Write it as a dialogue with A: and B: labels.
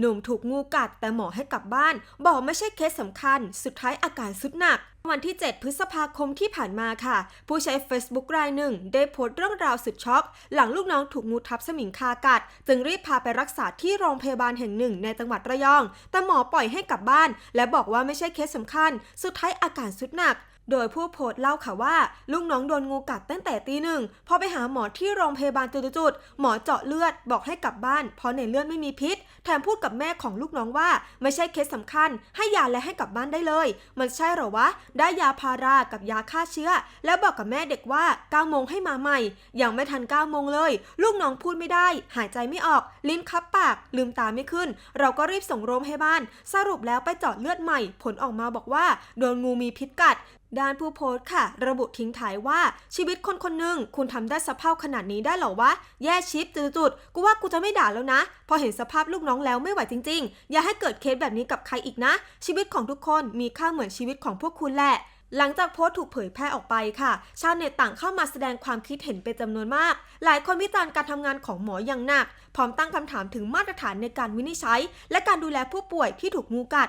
A: หนุ่มถูกงูกัดแต่หมอให้กลับบ้าน บอกไม่ใช่เคสสำคัญ สุดท้ายอาการสุดหนักวันที่ 7 พฤษภาคมที่ผ่านมาค่ะ ผู้ใช้ Facebook รายหนึ่ง ได้โพสต์เรื่องราวสุดช็อก หลังลูกน้องถูกงูทับสมิงคากัด จึงรีบพาไปรักษาที่โรงพยาบาลแห่งหนึ่งในจังหวัดระยอง แต่หมอปล่อยให้กลับบ้าน และบอกว่าไม่ใช่เคสสำคัญ สุดท้ายอาการสุดหนักโดยผู้โพสต์เล่าค่ะว่า ลูกน้องโดนงูกัดตั้งแต่ตีหนึ่งพอไปหาหมอที่โรงพยาบาลจุดๆหมอเจาะเลือดบอกให้กลับบ้าน เพราะในเลือดไม่มีพิษ แถมพูดกับแม่ของลูกน้องว่า ไม่ใช่เคสสำคัญ ให้ยาและให้กลับบ้านได้เลย มันใช่หรอวะได้ยาพารากับยาฆ่าเชื้อ แล้วบอกกับแม่เด็กว่า9โมงให้มาใหม่ ยังไม่ทัน9โมงเลย ลูกน้องพูดไม่ได้ หายใจไม่ออก ลิ้นคับปาก ลืมตาไม่ขึ้น เราก็รีบส่งโรงพยาบาล สรุปแล้วไปเจาะเลือดใหม่ ผลออกมาบอกว่า โดนงูมีพิษกัด ด้านผู้โพสต์ค่ะ ระบุทิ้งท้ายว่าชีวิตคนคนหนึ่งคุณทำได้สะเพขนาดนี้ได้หรอวะ แย่ชิปจุดๆกูว่ากูจะไม่ด่าแล้วนะ พอเห็นสภาพลูกน้องแล้วไม่ไหวจริง ๆ อย่าให้เกิดเคสแบบนี้กับใครอีกนะ ชีวิตของทุกคนมีค่าเหมือนชีวิตของพวกคุณแหละหลังจากโพสต์ถูกเผยแพร่ออกไปค่ะ ชาวเน็ตต่างเข้ามาแสดงความคิดเห็นเป็นจำนวนมาก หลายคนวิจารณ์การทำงานของหมออย่างหนัก พร้อมตั้งคำถามถึงมาตรฐานในการวินิจฉัย และการดูแลผู้ป่วยที่ถูกงูกัด